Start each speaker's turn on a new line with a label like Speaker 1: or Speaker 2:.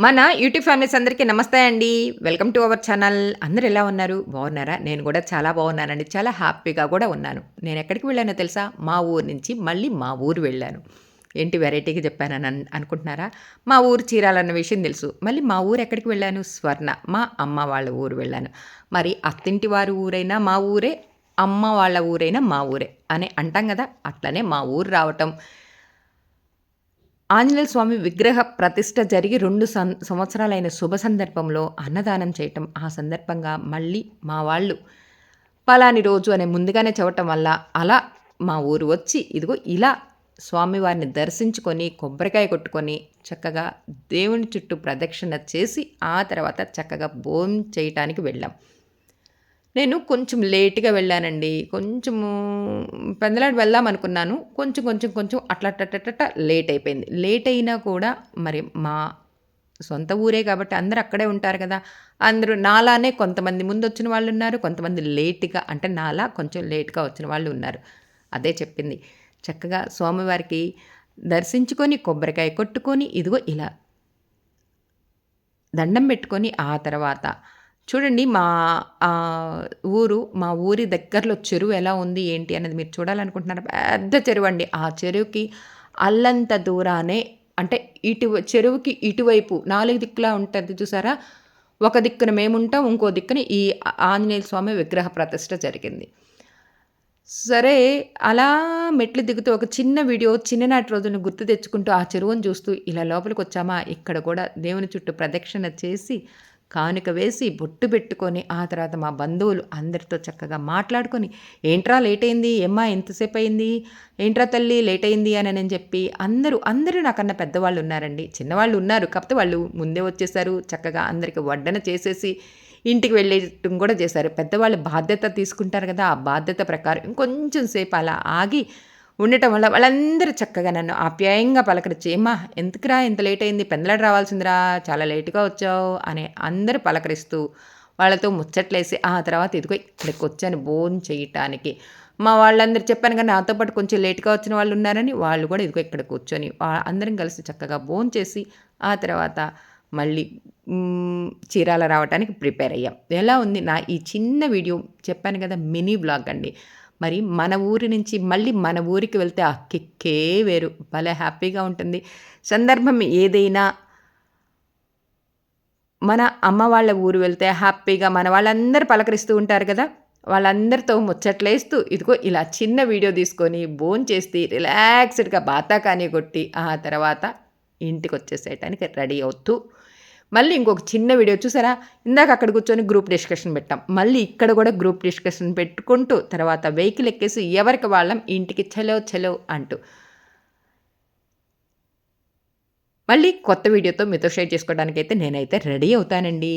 Speaker 1: మన YouTube families అందరికీ నమస్తే అండి. Welcome to our channel. అందరు ఎలా ఉన్నారు? బాగున్నారా? నేను కూడా చాలా బాగున్నానండి. చాలా హ్యాపీగా కూడా ఉన్నాను. నేను ఎక్కడికి వెళ్ళానో తెలుసా? మా ఊరు నుంచి మళ్ళీ మా ఊరు వెళ్ళాను. ఏంటి వెరైటీగా చెప్పానని అనుకుంటున్నారా? మా ఊరు చీరాలన్న విషయం తెలుసు. మళ్ళీ మా ఊరు ఎక్కడికి వెళ్ళాను? స్వర్ణ. మా అమ్మ వాళ్ళ ఊరు వెళ్ళాను. మరి అత్తింటి వారి ఊరైనా మా ఊరే అమ్మ వాళ్ళ ఊరైనా మా ఊరే అని అంటాం కదా? అట్లనే మా ఊరు రావటం. ఆంజనేయ స్వామి విగ్రహ ప్రతిష్ట జరిగి రెండు సం సంవత్సరాలైన శుభ సందర్భంలో అన్నదానం చేయటం ఆ సందర్భంగా మళ్ళీ మా వాళ్ళు పలాని రోజు అనే ముందుగానే చెప్పటం వల్ల అలా మా ఊరు వచ్చి ఇదిగో ఇలా స్వామివారిని దర్శించుకొని కొబ్బరికాయ కొట్టుకొని చక్కగా దేవుని చుట్టూ ప్రదక్షిణ చేసి ఆ తర్వాత చక్కగా భోజనం చేయటానికి వెళ్ళాం. నేను కొంచెం లేట్గా వెళ్ళానండి. కొంచెము పెందలాడు వెళ్దాం అనుకున్నాను. కొంచెం కొంచెం కొంచెం అట్లా లేట్ అయిపోయింది. లేట్ అయినా కూడా మరి మా సొంత ఊరే కాబట్టి అందరూ అక్కడే ఉంటారు కదా. అందరూ నాలానే కొంతమంది ముందు వచ్చిన వాళ్ళు ఉన్నారు కొంతమంది లేట్గా అంటే నాలా కొంచెం లేట్గా వచ్చిన వాళ్ళు ఉన్నారు. అదే చెప్పింది. చక్కగా స్వామివారికి దర్శించుకొని కొబ్బరికాయ కొట్టుకొని ఇదిగో ఇలా దండం పెట్టుకొని ఆ తర్వాత చూడండి మా ఊరు మా ఊరి దగ్గరలో చెరువు ఎలా ఉంది ఏంటి అనేది మీరు చూడాలనుకుంటున్నారు. పెద్ద చెరువు అండి. ఆ చెరువుకి అల్లంత దూరానే అంటే ఇటు చెరువుకి ఇటువైపు నాలుగు దిక్కులా ఉంటుంది చూసారా? ఒక దిక్కున మేముంటాం ఇంకో దిక్కున ఈ ఆంజనేయ స్వామి విగ్రహ ప్రతిష్ట జరిగింది. సరే అలా మెట్లు దిగుతూ ఒక చిన్న వీడియో చిన్ననాటి రోజున గుర్తు తెచ్చుకుంటూ ఆ చెరువును చూస్తూ ఇలా లోపలికి వచ్చామా ఇక్కడ కూడా దేవుని చుట్టూ ప్రదక్షిణ చేసి కానుక వేసి బొట్టు పెట్టుకొని ఆ తర్వాత మా బంధువులు అందరితో చక్కగా మాట్లాడుకొని ఏంట్రా లేట్ అయింది ఏమ్మా ఎంతసేపు అయింది ఏంట్రా తల్లి లేట్ అయింది అని నేను చెప్పి అందరూ అందరూ నాకన్నా పెద్దవాళ్ళు ఉన్నారండి. చిన్నవాళ్ళు ఉన్నారు కాకపోతే వాళ్ళు ముందే వచ్చేసారు చక్కగా అందరికి వడ్డన చేసేసి ఇంటికి వెళ్ళేటం కూడా చేశారు. పెద్దవాళ్ళు బాధ్యత తీసుకుంటారు కదా ఆ బాధ్యత ప్రకారం ఇంకొంచెం సేపు అలా ఆగి ఉండటం వల్ల వాళ్ళందరూ చక్కగా నన్ను ఆప్యాయంగా పలకరించి ఏమ్మా ఎందుకురా ఇంత లేట్ అయింది? పెందలాడు రావాల్సిందిరా చాలా లేటుగా వచ్చావు అని అందరూ పలకరిస్తూ వాళ్ళతో ముచ్చట్లేసి ఆ తర్వాత ఇదిగో ఇక్కడికి వచ్చాను భోజనం చేయటానికి. మా వాళ్ళందరూ చెప్పాను కానీ నాతో పాటు కొంచెం లేట్గా వచ్చిన వాళ్ళు ఉన్నారని వాళ్ళు కూడా ఇదిగో ఇక్కడ కూర్చొని అందరం కలిసి చక్కగా భోజనం చేసి ఆ తర్వాత మళ్ళీ చీరాల రావడానికి ప్రిపేర్ అయ్యాం. ఎలా ఉంది? నా ఈ చిన్న వీడియో చెప్పాను కదా మినీ బ్లాగ్ అండి. మరి మన ఊరి నుంచి మళ్ళీ మన ఊరికి వెళ్తే ఆ కిక్కే వేరు. భలే హ్యాపీగా ఉంటుంది. సందర్భం ఏదైనా మన అమ్మ వాళ్ళ ఊరు వెళ్తే హ్యాపీగా మన వాళ్ళందరూ పలకరిస్తూ ఉంటారు కదా? వాళ్ళందరితో ముచ్చట్లేస్తూ ఇదిగో ఇలా చిన్న వీడియో తీసుకొని బోన్ చేసి రిలాక్స్డ్గా బాతా కానీ కొట్టి ఆ తర్వాత ఇంటికి వచ్చేసేయటానికి రెడీ అవుతూ మళ్ళీ ఇంకొక చిన్న వీడియో చూసారా? ఇందాక అక్కడ కూర్చొని గ్రూప్ డిస్కషన్ పెట్టాం. మళ్ళీ ఇక్కడ కూడా గ్రూప్ డిస్కషన్ పెట్టుకుంటూ తర్వాత వెహికల్ ఎక్కేసి ఎవరికి వాళ్ళం? ఇంటికి చలో చలో అంటూ. మళ్ళీ కొత్త వీడియోతో మీతో షేర్ చేసుకోవడానికైతే నేనైతే రెడీ అవుతానండి.